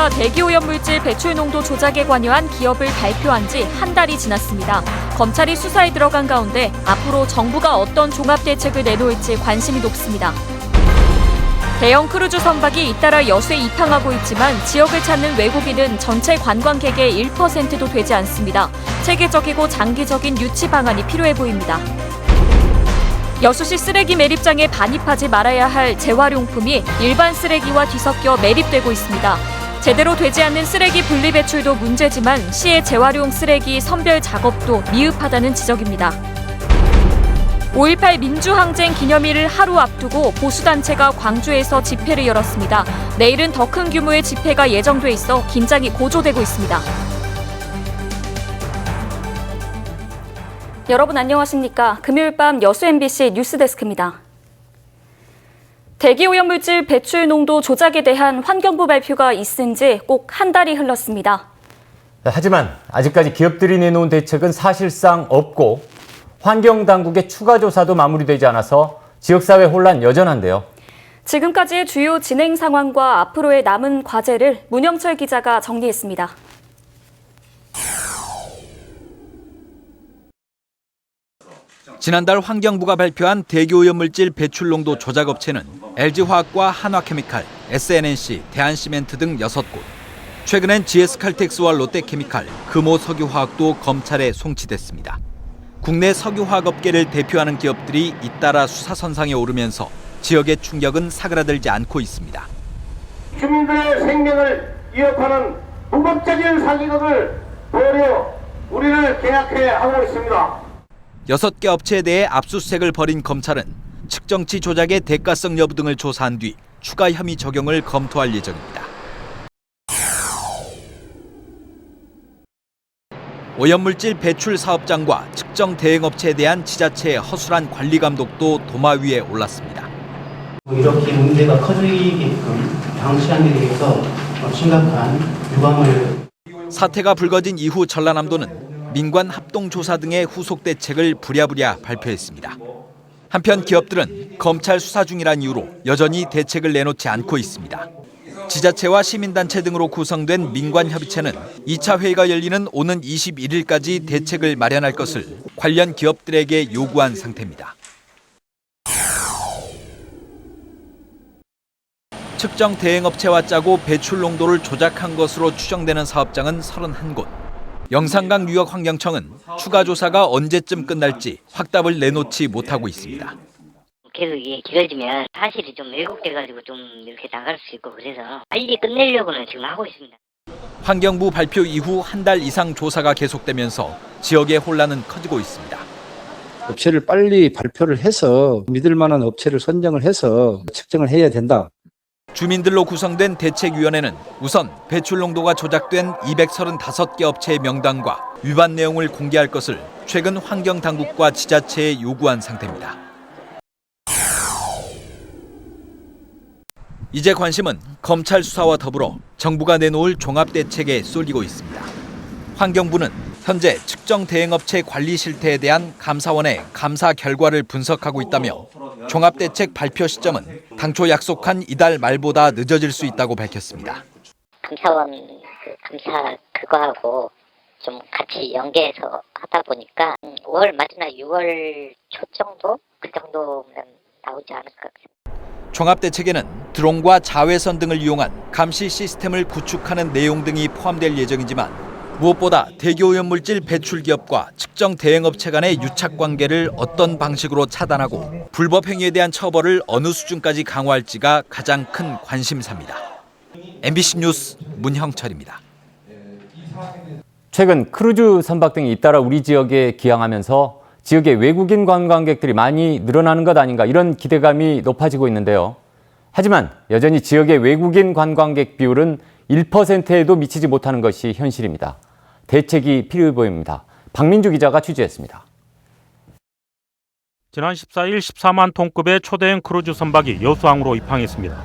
정부가 대기오염물질 배출 농도 조작에 관여한 기업을 발표한 지 한 달이 지났습니다. 검찰이 수사에 들어간 가운데 앞으로 정부가 어떤 종합 대책을 내놓을지 관심이 높습니다. 대형 크루즈 선박이 잇따라 여수에 입항하고 있지만 지역을 찾는 외국인은 전체 관광객의 1%도 되지 않습니다. 체계적이고 장기적인 유치 방안이 필요해 보입니다. 여수시 쓰레기 매립장에 반입하지 말아야 할 재활용품이 일반 쓰레기와 뒤섞여 매립되고 있습니다. 제대로 되지 않는 쓰레기 분리 배출도 문제지만 시의 재활용 쓰레기 선별 작업도 미흡하다는 지적입니다. 5.18 민주항쟁 기념일을 하루 앞두고 보수단체가 광주에서 집회를 열었습니다. 내일은 더 큰 규모의 집회가 예정돼 있어 긴장이 고조되고 있습니다. 여러분 안녕하십니까? 금요일 밤 여수 MBC 뉴스데스크입니다. 대기오염물질 배출 농도 조작에 대한 환경부 발표가 있은 지 꼭 한 달이 흘렀습니다. 하지만 아직까지 기업들이 내놓은 대책은 사실상 없고 환경당국의 추가 조사도 마무리되지 않아서 지역사회 혼란 여전한데요. 지금까지의 주요 진행 상황과 앞으로의 남은 과제를 문영철 기자가 정리했습니다. 지난달 환경부가 발표한 대기오염물질 배출 농도 조작 업체는 LG화학과 한화케미칼, SNNC, 대한시멘트 등 6곳. 최근엔 GS칼텍스와 롯데케미칼, 금호석유화학도 검찰에 송치됐습니다. 국내 석유화학 업계를 대표하는 기업들이 잇따라 수사 선상에 오르면서 지역의 충격은 사그라들지 않고 있습니다. 주민들의 생명을 위협하는 무법적인 사기극을 벌여 우리를 계약해 하고 있습니다. 여섯 개 업체에 대해 압수수색을 벌인 검찰은 측정치 조작의 대가성 여부 등을 조사한 뒤 추가 혐의 적용을 검토할 예정입니다. 오염물질 배출 사업장과 측정 대행업체에 대한 지자체의 허술한 관리 감독도 도마 위에 올랐습니다. 뭐 이렇게 문제가 커지게끔 방치하는 데 대해서 심각한 유감을 사태가 불거진 이후 전라남도는 민관 합동조사 등의 후속 대책을 부랴부랴 발표했습니다. 한편 기업들은 검찰 수사 중이란 이유로 여전히 대책을 내놓지 않고 있습니다. 지자체와 시민단체 등으로 구성된 민관협의체는 2차 회의가 열리는 오는 21일까지 대책을 마련할 것을 관련 기업들에게 요구한 상태입니다. 측정 대행업체와 짜고 배출 농도를 조작한 것으로 추정되는 사업장은 31곳. 영산강 유역 환경청은 추가 조사가 언제쯤 끝날지 확답을 내놓지 못하고 있습니다. 계속 이게 길어지면 사실이 좀 왜곡돼가지고 좀 이렇게 나갈 수 있고 그래서 빨리 끝내려고는 지금 하고 있습니다. 환경부 발표 이후 한 달 이상 조사가 계속되면서 지역의 혼란은 커지고 있습니다. 업체를 빨리 발표를 해서 믿을 만한 업체를 선정을 해서 측정을 해야 된다. 주민들로 구성된 대책위원회는 우선 배출 농도가 조작된 235개 업체의 명단과 위반 내용을 공개할 것을 최근 환경당국과 지자체에 요구한 상태입니다. 이제 관심은 검찰 수사와 더불어 정부가 내놓을 종합대책에 쏠리고 있습니다. 환경부는 현재 측정 대행업체 관리 실태에 대한 감사원의 감사 결과를 분석하고 있다며 종합대책 발표 시점은 당초 약속한 이달 말보다 늦어질 수 있다고 밝혔습니다. 감사원 그 감사 그거하고 좀 같이 연계해서 하다 보니까 5월 마지막 6월 초 정도 그 정도면 나오지 않을까. 종합대책에는 드론과 자외선 등을 이용한 감시 시스템을 구축하는 내용 등이 포함될 예정이지만 무엇보다 대기오염물질 배출 기업과 측정 대행업체 간의 유착 관계를 어떤 방식으로 차단하고 불법 행위에 대한 처벌을 어느 수준까지 강화할지가 가장 큰 관심사입니다. MBC 뉴스 문형철입니다. 최근 크루즈 선박 등이 잇따라 우리 지역에 기항하면서 지역의 외국인 관광객들이 많이 늘어나는 것 아닌가 이런 기대감이 높아지고 있는데요. 하지만 여전히 지역의 외국인 관광객 비율은 1%에도 미치지 못하는 것이 현실입니다. 대책이 필요해 보입니다. 박민주 기자가 취재했습니다. 지난 14일 14만 톤급의 초대형 크루즈 선박이 여수항으로 입항했습니다.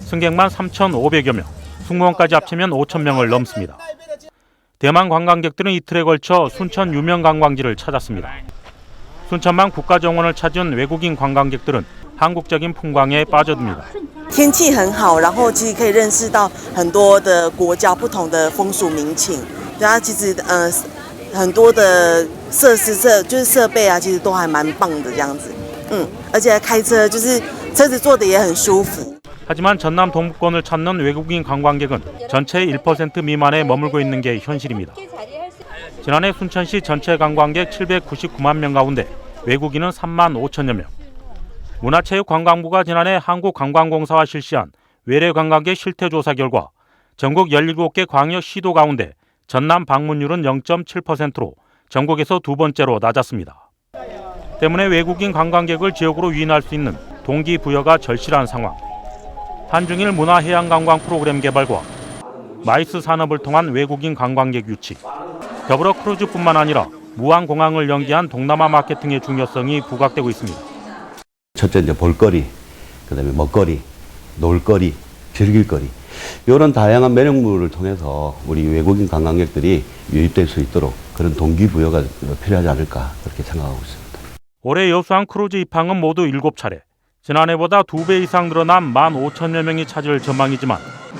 승객만 3,500여 명, 승무원까지 합치면 5천 명을 넘습니다. 대만 관광객들은 이틀에 걸쳐 순천 유명 관광지를 찾았습니다. 순천만 국가정원을 찾은 외국인 관광객들은 한국적인 풍광에 빠져듭니다. 天气很好，然后其实可以认识到很多的国家不同的风俗民情。 对啊，其实呃很多的设施设就是设备啊，其实都还蛮棒的这样子。嗯，而且开车就是车子坐的也很舒服。 하지만 전남 동부권을 찾는 외국인 관광객은 전체의 1% 미만에 머물고 있는 게 현실입니다. 지난해 순천시 전체 관광객 799만 명 가운데 외국인은 3만 5천여 명. 문화체육관광부가 지난해 한국관광공사와 실시한 외래 관광객 실태조사 결과 전국 17개 광역 시도 가운데 전남 방문율은 0.7%로 전국에서 두 번째로 낮았습니다. 때문에 외국인 관광객을 지역으로 유인할 수 있는 동기부여가 절실한 상황. 한중일 문화해양관광 프로그램 개발과 마이스 산업을 통한 외국인 관광객 유치, 더불어 크루즈뿐만 아니라 무안공항을 연계한 동남아 마케팅의 중요성이 부각되고 있습니다. 첫째 이제 볼거리, 그다음에 먹거리, 놀거리, 즐길거리 이런 다양한 매력물을 통해서 우리 외국인 관광객들이 유입될 수 있도록 그런 동기부여가 필요하지 않을까 그렇게 생각하고 있습니다. 올해 여수항 크루즈 입항은 모두 7차례. 지난해보다 2배 이상 늘어난 1만 5천여 명이 찾을 전망이지만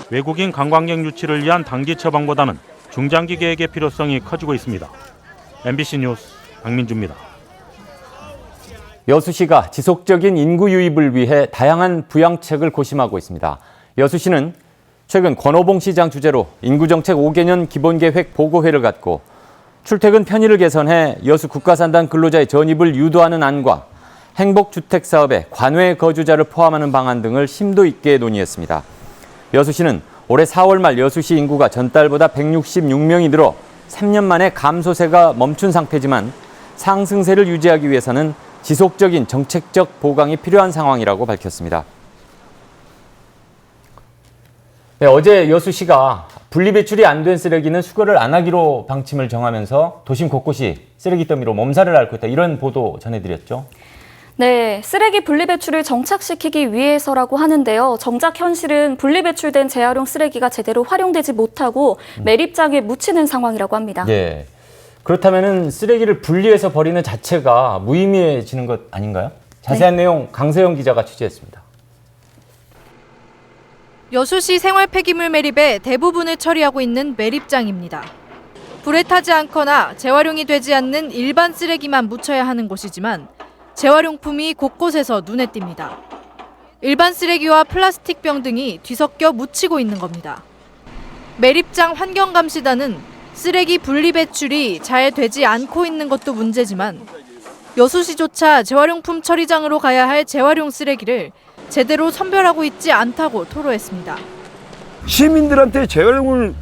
외국인 관광객 유치를 위한 단기 처방보다는 중장기 계획의 필요성이 커지고 있습니다. MBC 뉴스 박민주입니다. 여수시가 지속적인 인구 유입을 위해 다양한 부양책을 고심하고 있습니다. 여수시는 최근 권오봉 시장 주재로 인구정책 5개년 기본계획 보고회를 갖고 출퇴근 편의를 개선해 여수 국가산단 근로자의 전입을 유도하는 안과 행복주택 사업에 관외 거주자를 포함하는 방안 등을 심도 있게 논의했습니다. 여수시는 올해 4월 말 여수시 인구가 전달보다 166명이 늘어 3년 만에 감소세가 멈춘 상태지만 상승세를 유지하기 위해서는 지속적인 정책적 보강이 필요한 상황이라고 밝혔습니다. 네, 어제 여수시가 분리배출이 안 된 쓰레기는 수거를 안 하기로 방침을 정하면서 도심 곳곳이 쓰레기 더미로 몸살을 앓고 있다 이런 보도 전해드렸죠. 네, 쓰레기 분리배출을 정착시키기 위해서라고 하는데요. 정작 현실은 분리배출된 재활용 쓰레기가 제대로 활용되지 못하고 매립장에 묻히는 상황이라고 합니다. 예. 그렇다면은 쓰레기를 분리해서 버리는 자체가 무의미해지는 것 아닌가요? 자세한 내용 강세영 기자가 취재했습니다. 여수시 생활 폐기물 매립의 대부분을 처리하고 있는 매립장입니다. 불에 타지 않거나 재활용이 되지 않는 일반 쓰레기만 묻혀야 하는 곳이지만 재활용품이 곳곳에서 눈에 띕니다. 일반 쓰레기와 플라스틱 병 등이 뒤섞여 묻히고 있는 겁니다. 매립장 환경감시단은 쓰레기 분리 배출이 잘 되지 않고 있는 것도 문제지만 여수시조차 재활용품 처리장으로 가야 할 재활용 쓰레기를 제대로 선별하고 있지 않다고 토로했습니다. 시민들한테 재활용을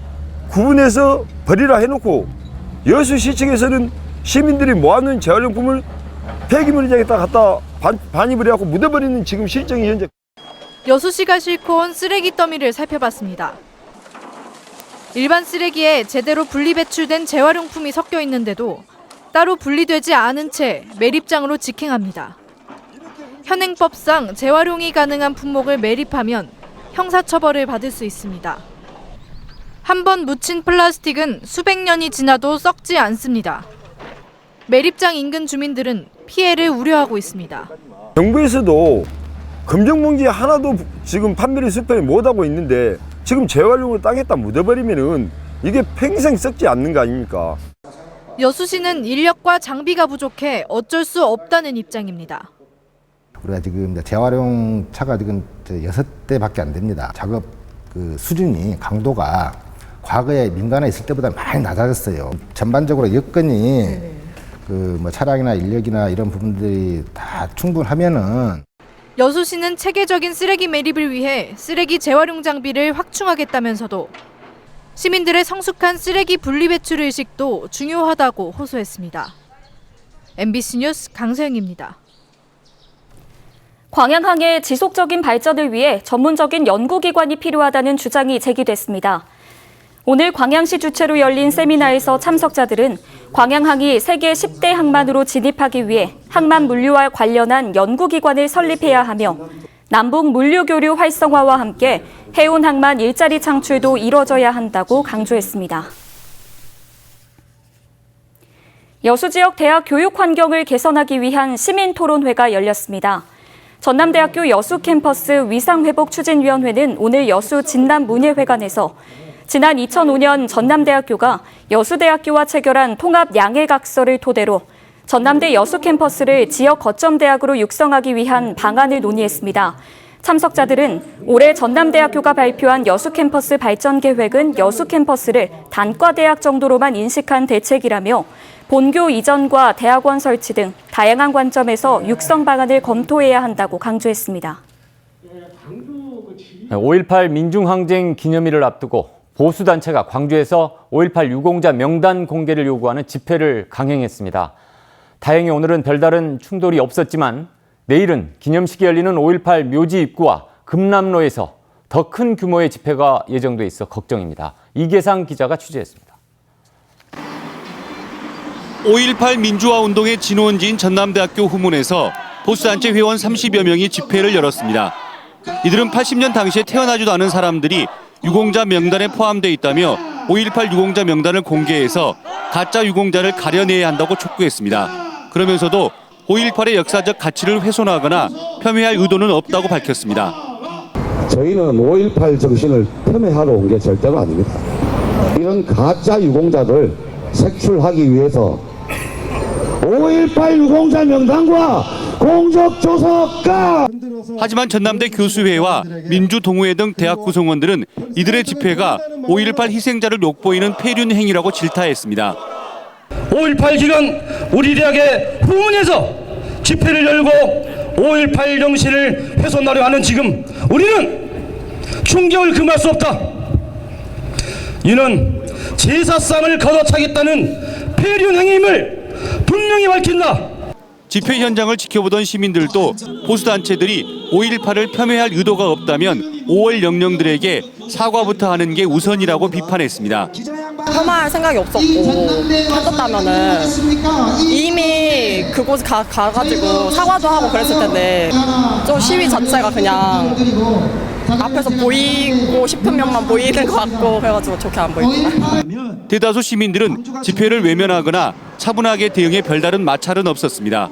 구분해서 버리라 해놓고 여수시청에서는 시민들이 모아놓은 재활용품을 폐기물장에다 갖다 반, 반입을 해갖고 묻어버리는 지금 실정이 현재 여수시가 싣고 온 쓰레기 더미를 살펴봤습니다. 일반 쓰레기에 제대로 분리 배출된 재활용품이 섞여 있는데도 따로 분리되지 않은 채 매립장으로 직행합니다. 현행법상 재활용이 가능한 품목을 매립하면 형사처벌을 받을 수 있습니다. 한 번 묻힌 플라스틱은 수백 년이 지나도 썩지 않습니다. 매립장 인근 주민들은 피해를 우려하고 있습니다. 정부에서도 검정봉지 하나도 지금 판매를 수평이 못하고 있는데 지금 재활용을 땅에다 묻어버리면은 이게 평생 썩지 않는 거 아닙니까? 여수시는 인력과 장비가 부족해 어쩔 수 없다는 입장입니다. 우리가 지금 재활용 차가 지금 여섯 대밖에 안 됩니다. 작업 그 수준이 강도가 과거에 민간에 있을 때보다 많이 낮아졌어요. 전반적으로 여건이 그 뭐 차량이나 인력이나 이런 부분들이 다 충분하면은 여수시는 체계적인 쓰레기 매립을 위해 쓰레기 재활용 장비를 확충하겠다면서도 시민들의 성숙한 쓰레기 분리 배출 의식도 중요하다고 호소했습니다. MBC 뉴스 강서영입니다. 광양항의 지속적인 발전을 위해 전문적인 연구기관이 필요하다는 주장이 제기됐습니다. 오늘 광양시 주최로 열린 세미나에서 참석자들은 광양항이 세계 10대 항만으로 진입하기 위해 항만 물류와 관련한 연구기관을 설립해야 하며 남북 물류 교류 활성화와 함께 해운 항만 일자리 창출도 이뤄져야 한다고 강조했습니다. 여수 지역 대학 교육 환경을 개선하기 위한 시민 토론회가 열렸습니다. 전남대학교 여수 캠퍼스 위상회복 추진위원회는 오늘 여수 진남 문예회관에서 지난 2005년 전남대학교가 여수대학교와 체결한 통합 양해각서를 토대로 전남대 여수 캠퍼스를 지역 거점 대학으로 육성하기 위한 방안을 논의했습니다. 참석자들은 올해 전남대학교가 발표한 여수 캠퍼스 발전 계획은 여수 캠퍼스를 단과대학 정도로만 인식한 대책이라며 본교 이전과 대학원 설치 등 다양한 관점에서 육성 방안을 검토해야 한다고 강조했습니다. 5.18 민중항쟁 기념일을 앞두고 보수단체가 광주에서 5.18 유공자 명단 공개를 요구하는 집회를 강행했습니다. 다행히 오늘은 별다른 충돌이 없었지만 내일은 기념식이 열리는 5.18 묘지 입구와 금남로에서 더 큰 규모의 집회가 예정돼 있어 걱정입니다. 이계상 기자가 취재했습니다. 5.18 민주화 운동의 진원지인 전남대학교 후문에서 보수단체 회원 30여 명이 집회를 열었습니다. 이들은 80년 당시에 태어나지도 않은 사람들이 유공자 명단에 포함돼 있다며 5.18 유공자 명단을 공개해서 가짜 유공자를 가려내야 한다고 촉구했습니다. 그러면서도 5.18의 역사적 가치를 훼손하거나 폄훼할 의도는 없다고 밝혔습니다. 저희는 5.18 정신을 폄훼하러 온 게 절대로 아닙니다. 이런 가짜 유공자들 색출하기 위해서 5.18 유공자 명단과 공적 조사가 하지만 전남대 교수회와 민주동호회 등 대학 구성원들은 이들의 집회가 5.18 희생자를 욕보이는 폐륜 행위라고 질타했습니다. 5.18 기간 우리 대학의 후문에서 집회를 열고 5.18 정신을 훼손하려 하는 지금 우리는 충격을 금할 수 없다. 이는 제사상을 걷어차겠다는 폐륜 행위임을 분명히 밝힌다. 집회 현장을 지켜보던 시민들도 보수단체들이 5.18을 폄훼할 의도가 없다면 5월 영령들에게 사과부터 하는 게 우선이라고 비판했습니다. 폄하할 생각이 없었고 했었다면은 이미 그곳 가, 가가지고 사과도 하고 그랬을 텐데 좀 시위 자체가 그냥 앞에서 보이고 싶은 면만 보이는 것 같고 그래가지고 좋게 안 보입니다. 대다수 시민들은 집회를 외면하거나 차분하게 대응해 별다른 마찰은 없었습니다.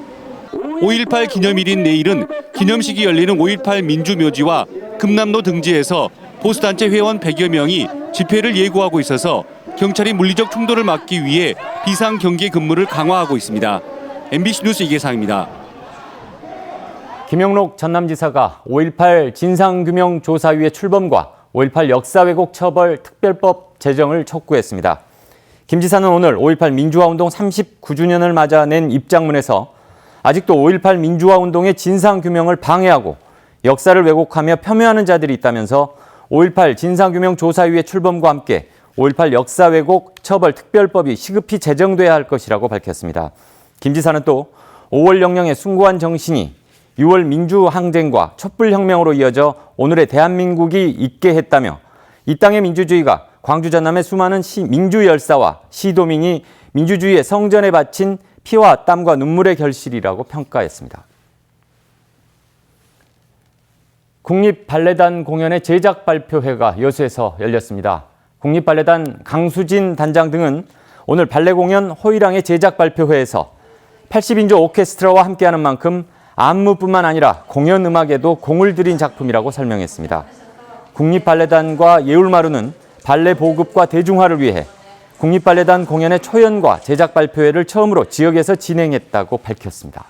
5.18 기념일인 내일은 기념식이 열리는 5.18 민주묘지와 금남로 등지에서 보수단체 회원 100여 명이 집회를 예고하고 있어서 경찰이 물리적 충돌을 막기 위해 비상 경계 근무를 강화하고 있습니다. MBC 뉴스 이계상입니다. 김영록 전남지사가 5.18 진상규명조사위의 출범과 5.18 역사 왜곡 처벌 특별법 제정을 촉구했습니다. 김 지사는 오늘 5.18 민주화운동 39주년을 맞아 낸 입장문에서 아직도 5.18 민주화운동의 진상규명을 방해하고 역사를 왜곡하며 폄훼하는 자들이 있다면서 5.18 진상규명조사위의 출범과 함께 5.18 역사 왜곡 처벌 특별법이 시급히 제정돼야 할 것이라고 밝혔습니다. 김 지사는 또 5월 영령의 숭고한 정신이 6월 민주항쟁과 촛불혁명으로 이어져 오늘의 대한민국이 있게 했다며 이 땅의 민주주의가 광주 전남의 수많은 시, 민주 열사와 시도민이 민주주의의 성전에 바친 피와 땀과 눈물의 결실이라고 평가했습니다. 국립발레단 공연의 제작 발표회가 여수에서 열렸습니다. 국립발레단 강수진 단장 등은 오늘 발레 공연 호이랑의 제작 발표회에서 80인조 오케스트라와 함께하는 만큼 안무뿐만 아니라 공연 음악에도 공을 들인 작품이라고 설명했습니다. 국립발레단과 예울마루는 발레 보급과 대중화를 위해 국립발레단 공연의 초연과 제작 발표회를 처음으로 지역에서 진행했다고 밝혔습니다.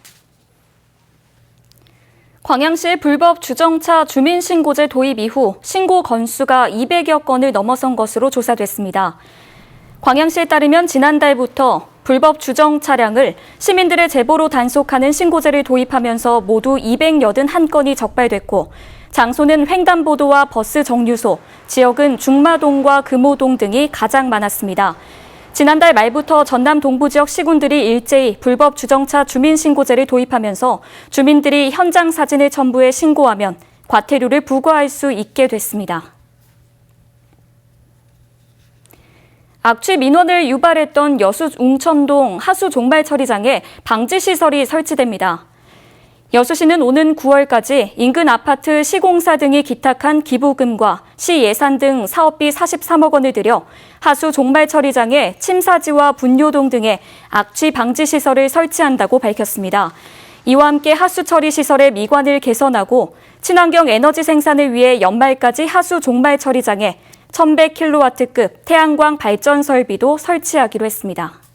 광양시의 불법 주정차 주민신고제 도입 이후 신고 건수가 200여 건을 넘어선 것으로 조사됐습니다. 광양시에 따르면 지난달부터 불법 주정 차량을 시민들의 제보로 단속하는 신고제를 도입하면서 모두 281건이 적발됐고 장소는 횡단보도와 버스 정류소, 지역은 중마동과 금호동 등이 가장 많았습니다. 지난달 말부터 전남 동부 지역 시군들이 일제히 불법 주정차 주민신고제를 도입하면서 주민들이 현장 사진을 첨부해 신고하면 과태료를 부과할 수 있게 됐습니다. 악취 민원을 유발했던 여수 웅천동 하수 종말 처리장에 방지 시설이 설치됩니다. 여수시는 오는 9월까지 인근 아파트 시공사 등이 기탁한 기부금과 시 예산 등 사업비 43억 원을 들여 하수 종말 처리장에 침사지와 분뇨동 등의 악취 방지 시설을 설치한다고 밝혔습니다. 이와 함께 하수 처리 시설의 미관을 개선하고 친환경 에너지 생산을 위해 연말까지 하수 종말 처리장에 1100kW급 태양광 발전 설비도 설치하기로 했습니다.